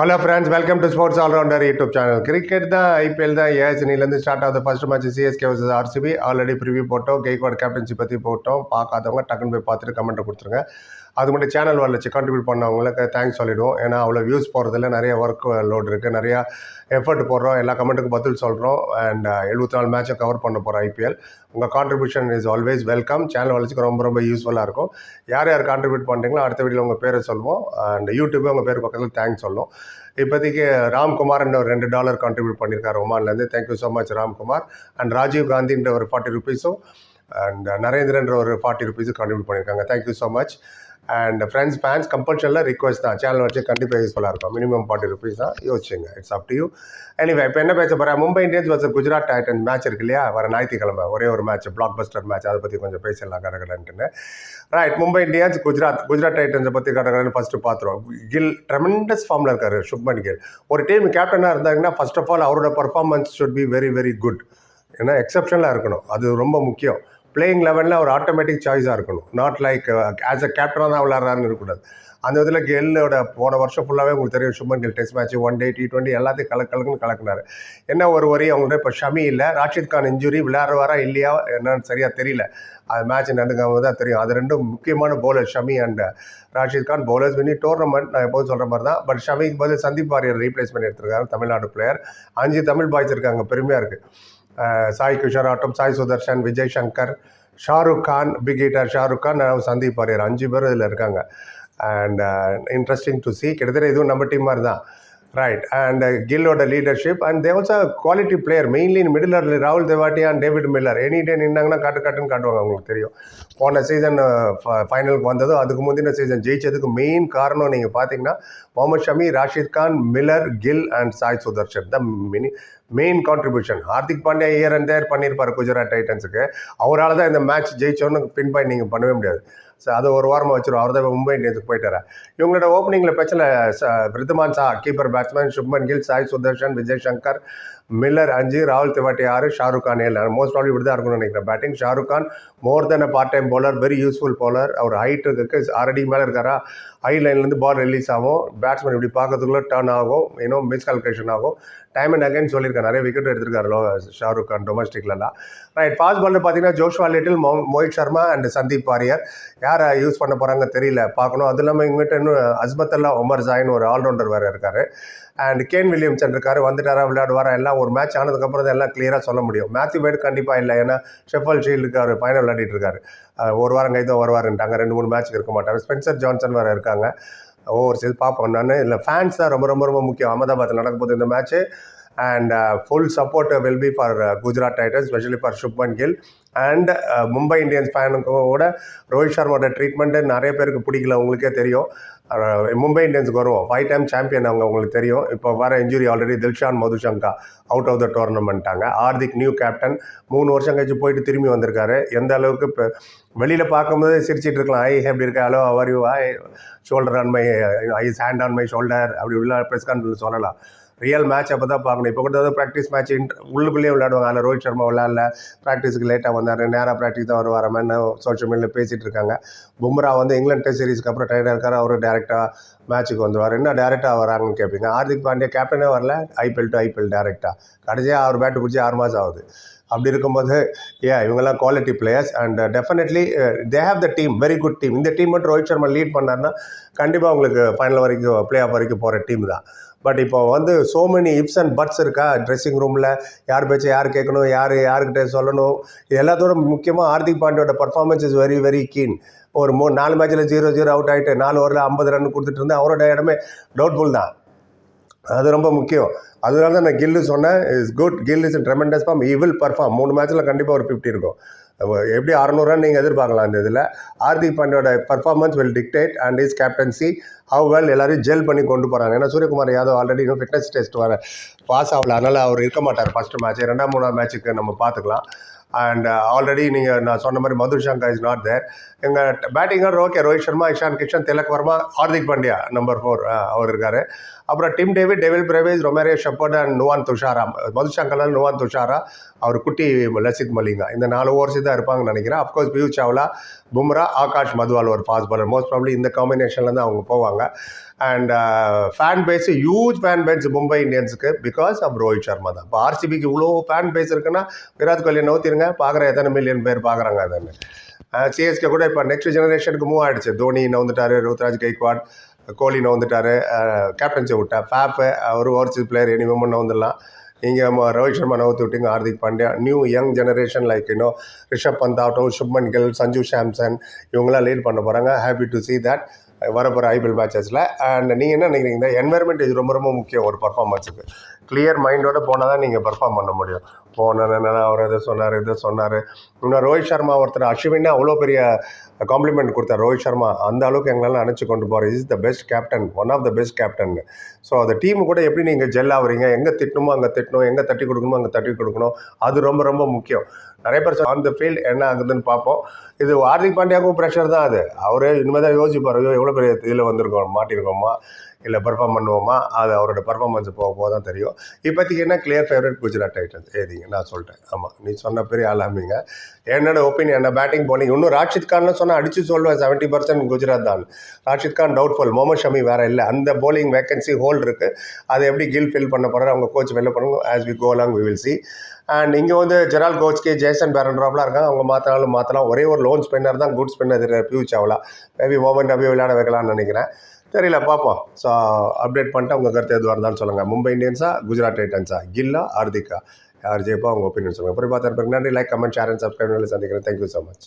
Hello friends welcome to sports allrounder YouTube channel cricket தான் IPL தான் ஏஎஸ்என்இலேருந்து start ஆகுது. First match CSK versus RCB already preview போட்டோம். Gaikwad captaincy பற்றி போட்டோம். பார்க்காதவங்க டக்குன்னு போய் பார்த்துட்டு கமெண்ட்டை கொடுத்துருங்க. அது மட்டும் சேனல் வரலச்சு கான்ட்ரிபியூட் பண்ணவங்களுக்கு தேங்க்ஸ் சொல்லிடுவோம். ஏன்னா அவ்வளோ வியூஸ் போகிறதுல நிறைய ஒர்க் லோட் இருக்குது நிறையா எஃபர்ட் போடுறோம். எல்லா கமெண்ட்டுக்கும் பதில் சொல்கிறோம் அண்ட் uh, எழுபத்தி நாலு மேட்சை கவர் பண்ண போகிறோம் ஐபிஎல் உங்கள் contribution is always welcome channel வளர்ச்சிக்கு ரொம்ப ரொம்ப யூஸ்ஃபுல்லாக இருக்கும். யார் யார் கான்ட்ரிபியூட் பண்ணுறீங்களோ அடுத்த வீடியோ உங்கள் பேரை சொல்லுவோம். அண்ட் யூடியூபே உங்கள் பேர் பக்கத்தில் தேங்க்ஸ் சொல்லும். இப்போதைக்கு ராம்குமார்ன்ற ஒரு ரெண்டு டாலர் கான்ட்ரிபியூட் பண்ணியிருக்காரு ஒமான்லேருந்து thank you so much Ramkumar. And Rajiv காந்தின்ற ஒரு ஃபார்ட்டி ருபீஸும் அண்ட் நரேந்திரன்ற uh, ஒரு ஃபார்ட்டி ருபீஸும் கான்ட்ரிபியூட் பண்ணியிருக்காங்க. Thank you so much and friends fans கம்பல்ஷனில் request தான். சேனல் வச்சு கண்டிப்பாக யூஸ்ஃபுல்லாக இருக்கும். மினிமம் ஃபார்ட்டி ருபீஸ் தான் யோசிச்சுங்க. It's up to you anyway இப்போ என்ன பேச போகிறேன் மும்பை இந்தியன்ஸ் வச்சு குஜராத் டைட்டன்ஸ் மேட்ச் இருக்கு இல்லையா? வர ஞாயிற்றுக்கிழமை. ஒரே ஒரு மேட்ச் பிளாக் பஸ்டர் மேட்ச் அதை பற்றி கொஞ்சம் பேசிடலாம் கடகடன்ட்டுன்னு ரைட் மும்பை இந்தியன்ஸ் குஜராத் குஜராத் டைட்டன்ஸை பற்றி கடகடன்னு ஃபஸ்ட்டு பார்த்துருவோம் கில் ட்ரெமெண்டஸ் ஃபார்மில் இருக்கார் சுப்மன் கில். ஒரு டீம் கேப்டனாக இருந்தாங்கன்னா ஃபர்ஸ்ட் ஆஃப் ஆல் அவரோட performance should be very very good ஏன்னா எக்ஸப்ஷனலாக இருக்கணும். அது ரொம்ப முக்கியம். பிளேயிங் லெவலில் ஒரு ஆட்டோமேட்டிக் சாய்ஸாக இருக்கணும். நாட் லைக் ஆஸ் அ கேப்டனாக தான் விளாட்றாருன்னு இருக்கக்கூடாது. அந்த இதில் கெல்லோட போன வருஷம் ஃபுல்லாகவே உங்களுக்கு தெரியும் Suman Gill test match one day T twenty எல்லாத்தையும் கலக்கு கலக்குன்னு கலக்குனாரு. என்ன ஒரு வரையும் அவங்கள்ட்ட இப்போ ஷமி இல்லை. ராஷித் கான் இன்ஜுரி விளையாடுவாரா இல்லையா என்னன்னு சரியாக தெரியல. அது மேட்ச் நடந்துக்காம தான் தெரியும். அது ரெண்டும் முக்கியமான bowler Shami and uh, Rashid Khan. Bowlers Vini tournament நான் எப்போதும் சொல்கிற மாதிரி தான். பட் ஷமிக்கு பதில் சந்தீப் வாரியர் ரீப்ளேஸ்மெண்ட் எடுத்திருக்காரு தமிழ்நாடு பிளேயர் அஞ்சு தமிழ் பாய்ஸ் இருக்காங்க பெருமையாக இருக்குது சாய் கிஷோர் ஆட்டம் சாய் சுதர்ஷன் விஜய் சங்கர் ஷாருக் கான் பிக் ஹீட்டர் ஷாருக் கான் சந்தீப் வாரியர் அஞ்சு பேர் இதில் இருக்காங்க அண்ட் இன்ட்ரெஸ்டிங் டு சி கிட்டத்தட்ட இதுவும் நம்ம டீம் மாதிரி தான் right and கில்லோட leadership and they also quality player mainly in middle ராகுல் Tewatia and David Miller any day நின்னாங்கன்னா காட்டு காட்டுன்னு காட்டுவாங்க அவங்களுக்கு தெரியும் போன சீசன் ஃபைனலுக்கு வந்ததும் அதுக்கு முந்தின சீசன் ஜெயிச்சதுக்கு மெயின் காரணம் நீங்கள் பார்த்தீங்கன்னா Mohammed Shami Rashid Khan Miller Gill and Sai Sudharsan the mini main contribution Hardik Pandya year and there பண்ணியிருப்பார் குஜராத் டைட்டன்ஸுக்கு அவரால் தான் இந்த மேட்ச் ஜெயிச்சோன்னு பின் பாயிண்ட் நீங்கள் பண்ணவே முடியாது. ஸோ அதை ஒரு வாரமாக வச்சிருவோம் அவர் தான் மும்பை இந்தியன்ஸுக்கு போயிட்டார் இவங்களோட ஓப்பனிங்கில் பிரச்சனை Wriddhiman Saha keeper batsman Shubman Gill Sai Sudharsan Vijay Shankar Miller அஞ்சு ராகுல் திவாட்டி ஆறு ஷாருக் கான் ஏழு. மோஸ்ட் ப்ராப்ளம் இப்படி தான் இருக்கும்னு நினைக்கிறேன். Batting Shahrukh Khan more then a part time bowler very useful bowler our height இருக்கு ஆல்ரெடி மேலே இருக்காரா? ஹை லைன்லேருந்து பால் ரிலீஸ் ஆகும். பேட்ஸ்மேன் இப்படி பார்க்கறதுக்குள்ளே டர்ன் ஆகும். இன்னும் மிஸ் கால்குலேஷன் ஆகும். டைம் அண்ட் அகைன் சொல்லியிருக்கேன் நிறைய விக்கெட் எடுத்திருக்காரு லோ ஷாருக் கான் டொமஸ்டிக்லலாம் ரைட் பாஸ் பாலில் பார்த்தீங்கன்னா Joshua Little Mo Mohit Sharma and Sandeep Warrier. யாரை யூஸ் பண்ண போகிறாங்க தெரியல பார்க்கணும். அது இல்லாமல் இவங்ககிட்ட இன்னும் அஸ்மத் அல்லா ஒமர் ஜாயின் ஒரு ஆல்ரவுண்டர் வேறு இருக்கார். அண்ட் கேன் வில்லியம்சன் இருக்கார் வந்துட்டாரா விளையாடுவாரா எல்லாம் ஒரு மேட்ச் ஆனதுக்கப்புறம் தான் எல்லாம் கிளியராக சொல்ல முடியும். மேத்யூ பேட் கண்டிப்பாக இல்லை ஏன்னா ஷெஃபல் ஷீல்டுக்கு அவர் ஃபைனல் விளையாடிட்டு இருக்காரு. ஒரு வாரம் கைதோ வருவாருன்ட்டாங்க ரெண்டு மூணு மேட்ச்சுக்கு இருக்க மாட்டார். ஸ்பென்சர் ஜான்சன் வேறு இருக்காங்க. ஒவ்வொரு சீல் பார்ப்போம். நான் இல்லை ஃபேன்ஸ் தான் ரொம்ப ரொம்ப ரொம்ப முக்கியம். அகமதாபாத்தில் நடக்க போது இந்த match and full support will be for Gujarat Titans specially for Shubman Gill and Mumbai Indians ஃபேனுக்கோட கூட ரோஹித் சர்மாவோட ட்ரீட்மெண்ட்டு நிறைய பேருக்கு பிடிக்கல உங்களுக்கே தெரியும். மும்பை இந்தியன்ஸுக்கு வருவோம். ஃபைவ் டைம் சாம்பியன் அவங்க உங்களுக்கு தெரியும். இப்போ வர injury already Dilshan Madushanka out of the டோர்னமெண்ட்டாங்க Hardik new captain மூணு வருஷம் கழிச்சு போயிட்டு திரும்பி வந்திருக்காரு. எந்த அளவுக்கு இப்போ வெளியில் பார்க்கும்போது சிரிச்சிட்டு இருக்கலாம். ஐ எப்படி இருக்கா? Hello our you I shoulder on my I hand on my shoulder அப்படி உள்ள ப்ரெஸ் கான்ஃபரன்ஸ் சொல்லலாம். ரியல் மேட்ச் அப்போ தான் பார்க்கணும். இப்போ கூட ஏதாவது ப்ராக்டிஸ் மேட்ச் உள்ளுக்குள்ளேயே விளையாடுவாங்க. ஆனால் ரோஹித் சர்மா விளையாடல. ப்ராக்டிஸுக்கு லேட்டாக வந்தார். நேராக ப்ராக்டிஸ் தான் வருவார். மாதிரி சோஷியல் மீடியாவில் பேசிகிட்டு இருக்காங்க. பும்ரா வந்து இங்கிலாந்து டெஸ்ட் சீரிஸ்க்கு அப்புறம் டயர்டாக இருக்கார். அவர் டேரெக்டாக மேட்ச்சுக்கு வந்துவார் என்ன டேரெக்டாக வராங்கன்னு கேட்பீங்க ஹார்திக் பாண்டியா கேப்டனே வரல. ஐபிஎல் டு ஐபிஎல் டேரெக்டாக கடைசியாக அவர் பேட்டு பிடிச்சி ஆறு மாதம் ஆகுது. அப்படி இருக்கும்போது ஏ இவங்கெல்லாம் quality players and definitely they have the team very good team இந்த டீம் மட்டும் ரோஹித் சர்மா லீட் பண்ணார்னா கண்டிப்பாக உங்களுக்கு ஃபைனல் வரைக்கும் பிளே ஆஃப் வரைக்கும் போகிற டீம் தான். பட் இப்போ வந்து so many ifs and buts இருக்கா? ட்ரெஸ்ஸிங் ரூமில் யார் பேச்சு யார் கேட்கணும் யார் யாருக்கிட்ட சொல்லணும்? எல்லாத்தோட முக்கியமாக Hardik பாண்டியோட performance is very very keen ஒரு மூணு நாலு மேட்ச்சில் ஜீரோ ஜீரோ அவுட் ஆகிட்டு நாலு ஓவரில் ஐம்பது ரன் கொடுத்துட்டு இருந்தேன் அவரோட இடமே டவுட்ஃபுல் தான். அது ரொம்ப முக்கியம். அதனால தான் நான் கில்லு சொன்னேன் is good Gill is tremendous form he will perform மூணு மேட்ச்சில் கண்டிப்பாக ஒரு ஃபிஃப்டி இருக்கும். எப்படி அறநூறுவான்னு நீங்கள் எதிர்பார்க்கலாம் அந்த இதில். Hardik பாண்டியோட performance will dictate and is captaincy how well எல்லாரையும் ஜெல் பண்ணி கொண்டு போகிறாங்க ஏன்னா சூரியகுமார் யாதவ் ஆல்ரெடி இன்னும் ஃபிட்னஸ் டெஸ்ட் வர பாஸ் ஆகல. அதனால் அவர் இருக்க மாட்டார் ஃபஸ்ட்டு மேட்ச் ரெண்டாம் மூணாம் மேட்ச்சுக்கு நம்ம பார்த்துக்கலாம். அண்ட் ஆல்ரெடி நீங்கள் நான் சொன்ன மாதிரி Madhur Shankar is not there எங்கள் பேட்டிங்கர் okay Rohit Sharma Ishan Kishan Tilak Varma Hardik Pandya number four அவர் இருக்கார். அப்புறம் Tim David Dewald Brevis Romario Shepherd and Nuwan Thushara மதுசங்கலன் Nuwan Thushara அவர் குட்டி லசித் மலிங்கா. இந்த நாலு ஓவர்ஸ் தான் இருப்பாங்கன்னு நினைக்கிறேன். அஃப்கோர்ஸ் பியூ சாவ்லா பும்ரா ஆகாஷ் மதுவால் ஒரு ஃபாஸ்ட் பாலர் மோஸ்ட் ப்ராப்ளி இந்த காம்பினேஷனில் தான் அவங்க போவாங்க. And fan base huge fan base Mumbai இந்தியன்ஸுக்கு because of Rohit Sharma தான். இப்போ ஆர்சிபிக்கு இவ்வளோ ஃபேன் பேஸ் இருக்குன்னா விராட் கோலியை நோத்திருங்க பார்க்குற எத்தனை மில்லியன் பேர் பார்க்குறாங்க அதன்னு சிஎஸ்கே கூட இப்போ நெக்ஸ்ட் ஜெனரேஷனுக்கு மூவ் ஆகிடுச்சு தோனி நவுந்துட்டாரு ருத்ராஜ் கைக்வாட் கோலி நவுந்துட்டாரு கேப்டன்சி விட்டா ஃபேப்பு ஒரு ஓவர்சீஸ் பிளேயர் எனி விமன் நவுந்துடலாம். நீங்கள் ரோஹித் சர்மா நவுத்து விட்டுங்க Hardik Pandya. New young generation like இன்னும் ரிஷப் பந்த் ஆகட்டும் சுப்மன் கில் சஞ்சு சாம்சன் இவங்களாம் லீட் பண்ண போகிறாங்க ஹாப்பி டு சி தட் வரப்போகிற ஐபிஎல் மேட்சஸில் அண்ட் நீங்கள் என்ன நினைக்கிறீங்க? என்வரன்மெண்ட் இது ரொம்ப ரொம்ப முக்கியம் ஒரு பர்ஃபார்மன்ஸுக்கு கிளியர் மைண்டோட போனால் தான் நீங்கள் பர்ஃபார்ம் பண்ண முடியும். போன அவர் இதை சொன்னார் இதை சொன்னார். இன்னும் ரோஹித் சர்மா ஒருத்தர் அஸ்வின்னு அவ்வளோ பெரிய காம்ப்ளிமெண்ட் கொடுத்தார் ரோஹித் சர்மா. அந்த அளவுக்கு எங்களால் அணைச்சி கொண்டு போகிறார் is the best captain one of the best captain so அந்த டீம் கூட எப்படி நீங்கள் ஜெல் ஆகுறீங்க எங்கே திட்டணுமோ அங்கே திட்டணும். எங்கே தட்டி கொடுக்கணுமோ அங்கே தட்டி கொடுக்கணும். அது ரொம்ப ரொம்ப முக்கியம். நிறைய பேர் ஆன் த ஃபீல்ட் என்ன ஆகுதுன்னு பார்ப்போம். இது ஹார்திக் பாண்டியாவுக்கும் ப்ரெஷர் தான் அது. அவரே இனிமேல் தான் யோசிப்பார் ஐயோ எவ்வளோ பெரிய இதில் வந்திருக்கோம் மாட்டியிருக்கோமா? இல்லை பர்ஃபார்ம் பண்ணுவோமா? அது அவரோட பர்ஃபார்மன்ஸ் போக போக தான் தெரியும். இப்போதைக்கு என்ன கிளியர் ஃபேவரட் குஜராத் டைட்டன்ஸ் ஏதிங்க நான் சொல்லிட்டேன். ஆமாம் நீ சொன்ன பெரிய ஆளாமீங்க என்னோட ஒப்பீனியன் என்ன பேட்டிங் போலிங் இன்னும் ராஷித் கான்னு சொன்னால் அடித்து சொல்லுவேன் செவன்ட்டி பர்சன்ட் குஜராத் தான். ராஷித் கான் டவுட்ஃபுல் மொஹமத் ஷமி வேறு இல்லை. அந்த போலிங் வேகன்சி ஹோல் இருக்குது அதை எப்படி கில் ஃபில் பண்ண போகிறாரு அவங்க கோச் வெளில பண்ணுங்க as we go along we will see and இங்கே வந்து ஜெரால் கோச்கே ஜேசன் பேரன்ட்ராப்லாம் இருக்காங்க. அவங்க மாற்றினாலும் மாற்றலாம் ஒரே ஒரு லோன் ஸ்பின்னர் தான் good spinner Piyush Chawla maybe oven Nabi விளையாட வைக்கலாம்னு நினைக்கிறேன். தெரியல பார்ப்போம் ஸோ அப்டேட் பண்ணிட்டு உங்கள் கருத்து எதுவாக இருந்தாலும் சொல்லுங்கள் மும்பை இந்தியன்ஸா குஜராத் டைட்டன்ஸா கில்லா ஹார்திக்கா யார் ஜெயிப்பா உங்கள் ஒப்பீனியன் சொல்லுங்கள் அப்புறம் பார்த்து நன்றி. Like comment share and subscribe சந்திக்கிறேன். Thank you so much